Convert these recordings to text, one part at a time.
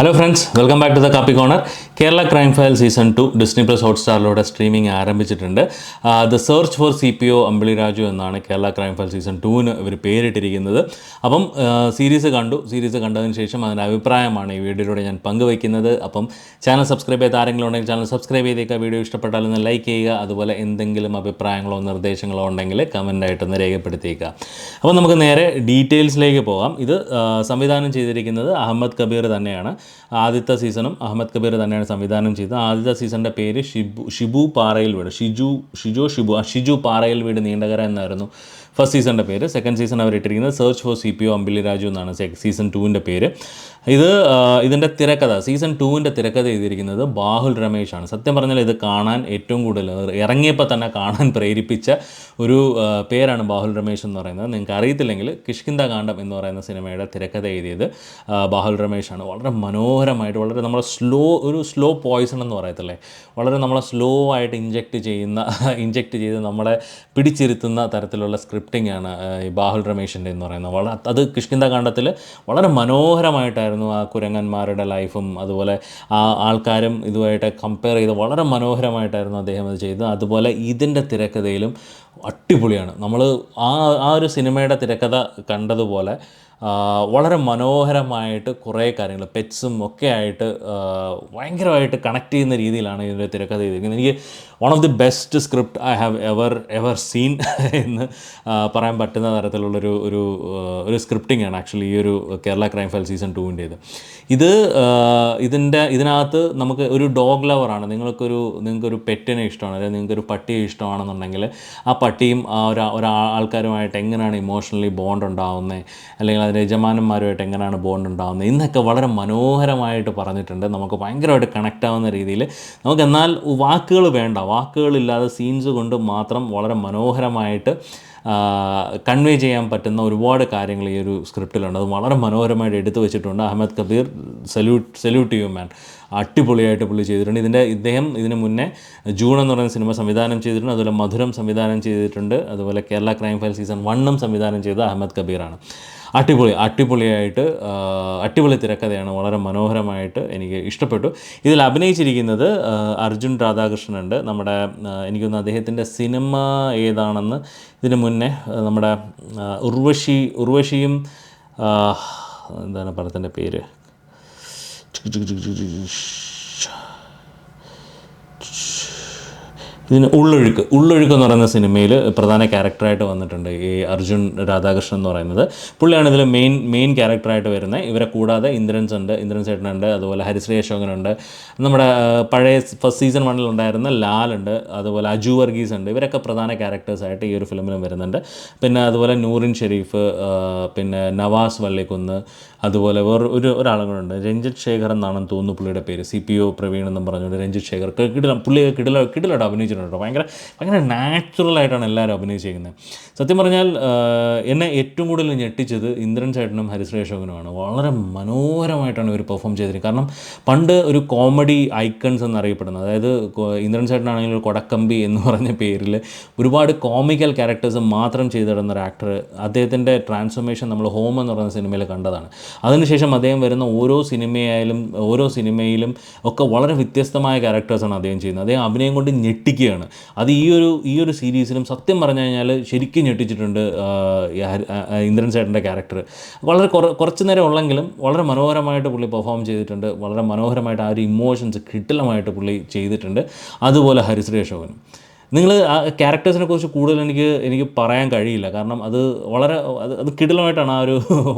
Hello friends, welcome back to the Copy Corner. Kerala crime file season two Disney plus ഹോട്ട്സ്റ്റാറിലൂടെ streaming ആരംഭിച്ചിട്ടുണ്ട് the search for C P O Ambili Raju എന്നാണ് Kerala crime file season ടുവിന് ഇവർ പേരിട്ടിരിക്കുന്നത് അപ്പം series കണ്ടു series കണ്ടതിന് ശേഷം അതിൻ്റെ അഭിപ്രായമാണ് ഈ വീഡിയോയിലൂടെ ഞാൻ പങ്കുവയ്ക്കുന്നത് അപ്പം ചാനൽ സബ്സ്ക്രൈബ് ചെയ്ത് ആരെങ്കിലും ഉണ്ടെങ്കിൽ ചാനൽ സബ്സ്ക്രൈബ് ചെയ്തേക്കുക വീഡിയോ ഇഷ്ടപ്പെട്ടാൽ ഒന്ന് ലൈക്ക് ചെയ്യുക അതുപോലെ എന്തെങ്കിലും അഭിപ്രായങ്ങളോ നിർദ്ദേശങ്ങളോ ഉണ്ടെങ്കിൽ ഒന്ന് രേഖപ്പെടുത്തിയേക്കുക അപ്പം നമുക്ക് നേരെ ഡീറ്റെയിൽസിലേക്ക് പോകാം ഇത് സംവിധാനം ചെയ്തിരിക്കുന്നത് അഹമ്മദ് കബീർ തന്നെയാണ് ആദ്യത്തെ സീസണും അഹമ്മദ് കബീർ തന്നെയാണ് സംവിധാനം ചെയ്ത ആദ്യത്തെ സീസണിൻ്റെ പേര് ഷിബു ഷിബു പാറയിൽ വീട് ഷിജു ഷിജോ ഷിബു ആ ഷിജു പാറയിൽ വീട് നീണ്ടകര എന്നായിരുന്നു ഫസ്റ്റ് സീസണിൻ്റെ പേര് സെക്കൻഡ് സീസൺ അവർ ഇട്ടിരിക്കുന്നത് search for C P O Ambili Raju എന്നാണ് സീസൺ ടുവിൻ്റെ പേര് ഇത് ഇതിൻ്റെ തിരക്കഥ സീസൺ ടുവിൻ്റെ തിരക്കഥ എഴുതിയിരിക്കുന്നത് ബാഹുൽ രമേശാണ് സത്യം പറഞ്ഞാൽ ഇത് കാണാൻ ഏറ്റവും കൂടുതൽ ഇറങ്ങിയപ്പോൾ തന്നെ കാണാൻ പ്രേരിപ്പിച്ച ഒരു പേരാണ് ബാഹുൽ രമേഷ് എന്ന് പറയുന്നത് നിങ്ങൾക്ക് അറിയത്തില്ലെങ്കിൽ കിഷ്കിന്ദ കാണ്ഡം എന്ന് പറയുന്ന സിനിമയുടെ തിരക്കഥ എഴുതിയത് ബാഹുൽ രമേഷാണ് വളരെ മനോഹരമായിട്ട് വളരെ നമ്മളെ സ്ലോ ഒരു സ്ലോ പോയിസൺ എന്ന് പറയത്തില്ലേ വളരെ നമ്മളെ സ്ലോ ആയിട്ട് ഇഞ്ചെക്റ്റ് ചെയ്യുന്ന ഇഞ്ചെക്റ്റ് ചെയ്ത് നമ്മളെ പിടിച്ചിരുത്തുന്ന തരത്തിലുള്ള സ്ക്രിപ്റ്റിംഗ് ആണ് ഈ ബാഹുൽ രമേഷിൻ്റെ എന്ന് പറയുന്നത് വളരെ അത് കിഷ്കിന്ദ കാണ്ഡത്തിൽ വളരെ മനോഹരമായിട്ടായിരുന്നു എങ്ങനെയായിരുന്നു ആ കുരങ്ങന്മാരുടെ ലൈഫും അതുപോലെ ആ ആൾക്കാരും ഇതുമായിട്ട് കമ്പയർ ചെയ്ത് വളരെ മനോഹരമായിട്ടായിരുന്നു അദ്ദേഹം അത് ചെയ്തത് അതുപോലെ ഇതിൻ്റെ തിരക്കഥയിലും അടിപൊളിയാണ് നമ്മൾ ആ ആ ഒരു സിനിമയുടെ തിരക്കഥ കണ്ടതുപോലെ വളരെ മനോഹരമായിട്ട് കുറേ കാര്യങ്ങൾ പെറ്റ്സും ഒക്കെ ആയിട്ട് ഭയങ്കരമായിട്ട് കണക്ട് ചെയ്യുന്ന രീതിയിലാണ് ഇതിൻ്റെ തിരക്കഥ ചെയ്തിരിക്കുന്നത് എനിക്ക് one of the best script I have ever ever seen എന്ന് പറയാൻ പറ്റുന്ന തരത്തിലുള്ളൊരു ഒരു ഒരു സ്ക്രിപ്റ്റിംഗ് ആണ് ആക്ച്വലി ഈ ഒരു കേരള ക്രൈം ഫയൽ സീസൺ ടൂവിൻ്റെ ഇത് ഇത് ഇതിൻ്റെ ഇതിനകത്ത് നമുക്ക് ഒരു ഡോഗ് ലവറാണ് നിങ്ങൾക്കൊരു നിങ്ങൾക്കൊരു പെറ്റിനെ ഇഷ്ടമാണ് അല്ലെങ്കിൽ നിങ്ങൾക്കൊരു പട്ടിയെ ഇഷ്ടമാണെന്നുണ്ടെങ്കിൽ ആ പട്ടിയും ആ ഒരു ആൾക്കാരുമായിട്ട് എങ്ങനെയാണ് ഇമോഷണലി ബോണ്ട് ഉണ്ടാവുന്നത് അല്ലെങ്കിൽ അതിന് യജമാനന്മാരുമായിട്ട് എങ്ങനെയാണ് ബോണ്ട് ഉണ്ടാകുന്നത് ഇന്നൊക്കെ വളരെ മനോഹരമായിട്ട് പറഞ്ഞിട്ടുണ്ട് നമുക്ക് ഭയങ്കരമായിട്ട് കണക്റ്റ് ആവുന്ന രീതിയിൽ നമുക്ക് എന്നാൽ വാക്കുകൾ വേണ്ട വാക്കുകളില്ലാതെ സീൻസ് കൊണ്ട് മാത്രം വളരെ മനോഹരമായിട്ട് കൺവേ ചെയ്യാൻ പറ്റുന്ന ഒരുപാട് കാര്യങ്ങൾ ഈ ഒരു സ്ക്രിപ്റ്റിലുണ്ട് അത് വളരെ മനോഹരമായിട്ട് എടുത്തു വെച്ചിട്ടുണ്ട് Ahmed Kabir salute salute you man അടിപൊളിയായിട്ട് പുള്ളി ചെയ്തിട്ടുണ്ട് ഇതിൻ്റെ ഇദ്ദേഹം ഇതിന് മുന്നേ ജൂൺ എന്ന് പറയുന്ന സിനിമ സംവിധാനം ചെയ്തിട്ടുണ്ട് അതുപോലെ മധുരം സംവിധാനം ചെയ്തിട്ടുണ്ട് അതുപോലെ കേരള ക്രൈം ഫയൽ സീസൺ വണ്ണും സംവിധാനം ചെയ്ത അഹമ്മദ് കബീറാണ് അടിപൊളി അടിപൊളിയായിട്ട് അടിപൊളി തിരക്കഥയാണ് വളരെ മനോഹരമായിട്ട് എനിക്ക് ഇഷ്ടപ്പെട്ടു ഇതിൽ അഭിനയിച്ചിരിക്കുന്നത് അർജുൻ രാധാകൃഷ്ണൻ ഉണ്ട് നമ്മുടെ എനിക്കൊന്ന് അദ്ദേഹത്തിൻ്റെ സിനിമ ഏതാണെന്ന് ഇതിനു മുന്നേ നമ്മുടെ ഉർവശി ഉർവശിയും എന്താണ് പടത്തിൻ്റെ പേര് ഇതിന് ഉള്ളൊഴുക്ക് ഉള്ളൊഴുക്ക് എന്ന് പറയുന്ന സിനിമയിൽ പ്രധാന ക്യാരക്ടറായിട്ട് വന്നിട്ടുണ്ട് ഈ അർജുൻ രാധാകൃഷ്ണൻ എന്ന് പറയുന്നത് പുള്ളിയാണ് ഇതിൽ മെയിൻ മെയിൻ ക്യാരക്ടറായിട്ട് വരുന്നത് ഇവരെ കൂടാതെ ഇന്ദ്രൻസ് ഉണ്ട് ഇന്ദ്രൻ ഏട്ടനുണ്ട് അതുപോലെ ഹരിശ്രീ അശോകനുണ്ട് നമ്മുടെ പഴയ ഫസ്റ്റ് സീസൺ വണ്ണിൽ ഉണ്ടായിരുന്ന ലാലുണ്ട് അതുപോലെ അജു വർഗീസ് ഉണ്ട് ഇവരൊക്കെ പ്രധാന ക്യാരക്ടേഴ്സായിട്ട് ഈ ഒരു ഫിലിമിലും വരുന്നുണ്ട് പിന്നെ അതുപോലെ നൂറിൻ ഷെരീഫ് പിന്നെ നവാസ് വള്ളിക്കുന്ന് അതുപോലെ വേറെ ഒരു ഒരാളും കൂടെ ഉണ്ട് രഞ്ജിത് ശേഖർ എന്നാണെന്ന് തോന്നുന്നു പുള്ളിയുടെ പേര് സി പി ഒ പ്രവീൺ എന്നും പറഞ്ഞുകൊണ്ട് രഞ്ജിത് ശേഖർ കിടില പുള്ളി കിടില കിടിലോട്ട് അഭിനയിച്ചിട്ടുണ്ട് കേട്ടോ ഭയങ്കര ഭയങ്കര നാച്ചുറലായിട്ടാണ് എല്ലാവരും അഭിനയിച്ചിരിക്കുന്നത് സത്യം പറഞ്ഞാൽ എന്നെ ഏറ്റവും കൂടുതൽ ഞെട്ടിച്ചത് ഇന്ദ്രൻ ചേട്ടനും ഹരിശ്രീ അശോകനുമാണ് വളരെ മനോഹരമായിട്ടാണ് ഇവർ പെർഫോം ചെയ്തിരിക്കുന്നത് കാരണം പണ്ട് ഒരു കോമഡി ഐക്കൺസ് എന്നറിയപ്പെടുന്നത് അതായത് ഇന്ദ്രൻ ചേട്ടനാണെങ്കിൽ കൊടക്കമ്പി എന്ന് പറഞ്ഞ പേരിൽ ഒരുപാട് കോമിക്കൽ ക്യാരക്ടേഴ്സ് മാത്രം ചെയ്തിടുന്ന ഒരു ആക്ടർ അദ്ദേഹത്തിൻ്റെ ട്രാൻസ്ഫോർമേഷൻ നമ്മൾ ഹോം എന്ന് പറയുന്ന സിനിമയിൽ കണ്ടതാണ് അതിനുശേഷം അദ്ദേഹം വരുന്ന ഓരോ സിനിമയായാലും ഓരോ സിനിമയിലും ഒക്കെ വളരെ വ്യത്യസ്തമായ ക്യാരക്ടേഴ്സാണ് അദ്ദേഹം ചെയ്യുന്നത് അദ്ദേഹം അഭിനയം കൊണ്ട് ഞെട്ടിക്കുകയാണ് അത് ഈ ഒരു ഈ ഒരു സീരീസിലും സത്യം പറഞ്ഞു കഴിഞ്ഞാൽ ശരിക്കും ഞെട്ടിച്ചിട്ടുണ്ട് ഇന്ദ്രൻ സേട്ടൻ്റെ ക്യാരക്ടർ വളരെ കുറച്ച് നേരം ഉള്ളെങ്കിലും വളരെ മനോഹരമായിട്ട് പുള്ളി പെർഫോം ചെയ്തിട്ടുണ്ട് വളരെ മനോഹരമായിട്ട് ആ ഒരു ഇമോഷൻസ് കിട്ടലമായിട്ട് പുള്ളി ചെയ്തിട്ടുണ്ട് അതുപോലെ ഹരിശ്രേഷോവനും നിങ്ങൾ ആ ക്യാരക്ടേഴ്സിനെ കുറിച്ച് കൂടുതൽ എനിക്ക് എനിക്ക് പറയാൻ കഴിയില്ല കാരണം അത് വളരെ അത് അത് കിടിലമായിട്ടാണ് ആ ഒരു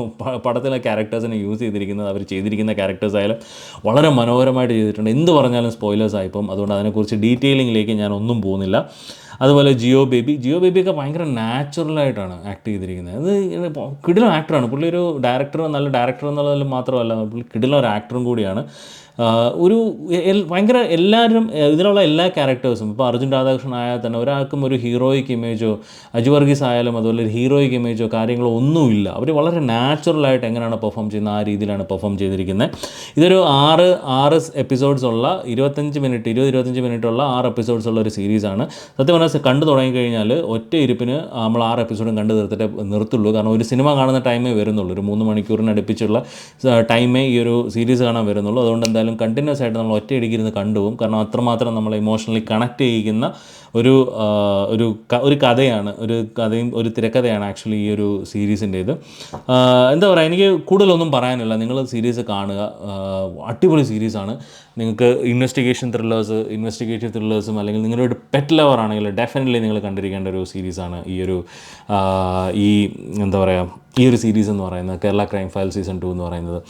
പടത്തിലെ ക്യാരക്ടേഴ്സിനെ യൂസ് ചെയ്തിരിക്കുന്നത് അവർ ചെയ്തിരിക്കുന്ന ക്യാരക്ടേഴ്സ് ആയാലും വളരെ മനോഹരമായിട്ട് ചെയ്തിട്ടുണ്ട് എന്ത് പറഞ്ഞാലും സ്പോയിലേഴ്സ് ആയിപ്പം അതുകൊണ്ട് അതിനെക്കുറിച്ച് ഡീറ്റെയിലിങ്ങിലേക്ക് ഞാൻ ഒന്നും പോകുന്നില്ല അതുപോലെ ജിയോ ബേബി ജിയോ ബേബിയൊക്കെ ഭയങ്കര നാച്ചുറലായിട്ടാണ് ആക്ട് ചെയ്തിരിക്കുന്നത് അത് കിടിലം ആക്ടറാണ് പുള്ളി ഒരു ഡയറക്ടർ നല്ല ഡയറക്ടർ എന്നുള്ളതിൽ മാത്രമല്ല പുള്ളി കിടിലം ഒരു ആക്ടറും കൂടിയാണ് ഒരു ഭയങ്കര എല്ലാവരും ഇതിനുള്ള എല്ലാ ക്യാരക്ടേഴ്സും ഇപ്പോൾ അർജുൻ രാധാകൃഷ്ണൻ ആയാൽ തന്നെ ഒരാൾക്കും ഒരു ഹീറോയിക് ഇമേജോ അജു വർഗീസ് ആയാലും അതുപോലെ ഒരു ഹീറോയിക് ഇമേജോ കാര്യങ്ങളോ ഒന്നുമില്ല അവർ വളരെ നാച്ചുറലായിട്ട് എങ്ങനെയാണ് പെർഫോം ചെയ്യുന്നത് ആ രീതിയിലാണ് പെർഫോം ചെയ്തിരിക്കുന്നത് ഇതൊരു ആറ് ആറ് എപ്പിസോഡ്സ് ഉള്ള ഇരുപത്തഞ്ച് മിനിറ്റ് ഇരുപത് ഇരുപത്തഞ്ച് മിനിറ്റ് ഉള്ള ആറ് എപ്പിസോഡ്സ് ഉള്ള ഒരു സീരീസാണ് സത്യം തന്നെ കണ്ടു തുടങ്ങിക്കഴിഞ്ഞാൽ ഒറ്റ ഇരിപ്പിന് നമ്മൾ ആറ് എപ്പിസോഡും കണ്ടു തീർത്തിട്ടേ നിർത്തുള്ളൂ കാരണം ഒരു സിനിമ കാണുന്ന ടൈമേ വരുന്നുള്ളൂ ഒരു മൂന്ന് മണിക്കൂറിനടുപ്പിച്ചുള്ള ടൈമേ ഈ ഒരു സീരീസ് കാണാൻ വരുന്നുള്ളൂ അതുകൊണ്ട് എന്തായാലും കണ്ടിന്യൂസ് ആയിട്ട് നമ്മൾ ഒറ്റ ഇടിക്കിരുന്ന് കണ്ടുപോകും കാരണം അത്രമാത്രം നമ്മൾ ഇമോഷണലി കണക്ട് ചെയ്യുന്ന ഒരു ഒരു ഒരു കഥയാണ് ഒരു കഥയും ഒരു തിരക്കഥയാണ് ആക്ച്വലി ഈ ഒരു സീരീസിൻ്റെ ഇത് എന്താ പറയുക എനിക്ക് കൂടുതലൊന്നും പറയാനില്ല നിങ്ങൾ സീരീസ് കാണുക അടിപൊളി സീരീസാണ് നിങ്ങൾക്ക് ഇൻവെസ്റ്റിഗേഷൻ ത്രില്ലേഴ്സ് ഇൻവെസ്റ്റിഗേറ്റീവ് ത്രില്ലേഴ്സും അല്ലെങ്കിൽ നിങ്ങളുടെ ഒരു പെറ്റ് ലവർ ആണെങ്കിൽ ഡെഫിനറ്റ്ലി നിങ്ങൾ കണ്ടിരിക്കേണ്ട ഒരു സീരീസാണ് ഈ ഒരു ഈ എന്താ പറയുക ഈ ഒരു സീരീസ് എന്ന് പറയുന്നത് Kerala crime file season two എന്ന് പറയുന്നത്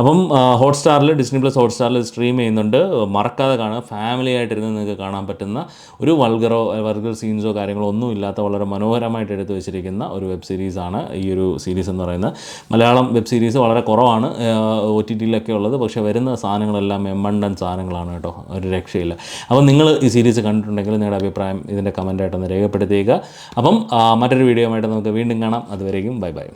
അപ്പം ഹോട്ട്സ്റ്റാറിൽ ഡിസ്നി പ്ലസ് ഹോട്ട്സ്റ്റാറിൽ സ്ട്രീം ചെയ്യുന്നുണ്ട് മറക്കാതെ കാണുക ഫാമിലി ആയിട്ടിരുന്ന് നിങ്ങൾക്ക് കാണാൻ പറ്റുന്ന ഒരു വൾഗറോ വർഗർ സീൻസോ കാര്യങ്ങളോ ഒന്നും ഇല്ലാത്ത വളരെ മനോഹരമായിട്ട് എടുത്തു വെച്ചിരിക്കുന്ന ഒരു വെബ് സീരീസാണ് ഈ ഒരു സീരീസ് എന്ന് പറയുന്നത് മലയാളം വെബ് സീരീസ് വളരെ കുറവാണ് ഒ ടി ടിയിലൊക്കെ ഉള്ളത് പക്ഷേ വരുന്ന സാധനങ്ങളെല്ലാം എമ്മണ്ടൻ സാധനങ്ങളാണ് കേട്ടോ ഒരു രക്ഷയില്ല അപ്പം നിങ്ങൾ ഈ സീരീസ് കണ്ടിട്ടുണ്ടെങ്കിൽ നിങ്ങളുടെ അഭിപ്രായം ഇതിൻ്റെ കമൻ്റായിട്ടൊന്ന് രേഖപ്പെടുത്തിയേക്കുക അപ്പം മറ്റൊരു വീഡിയോ ആയിട്ട് നമുക്ക് വീണ്ടും കാണാം അതുവരേക്കും ബൈ ബൈ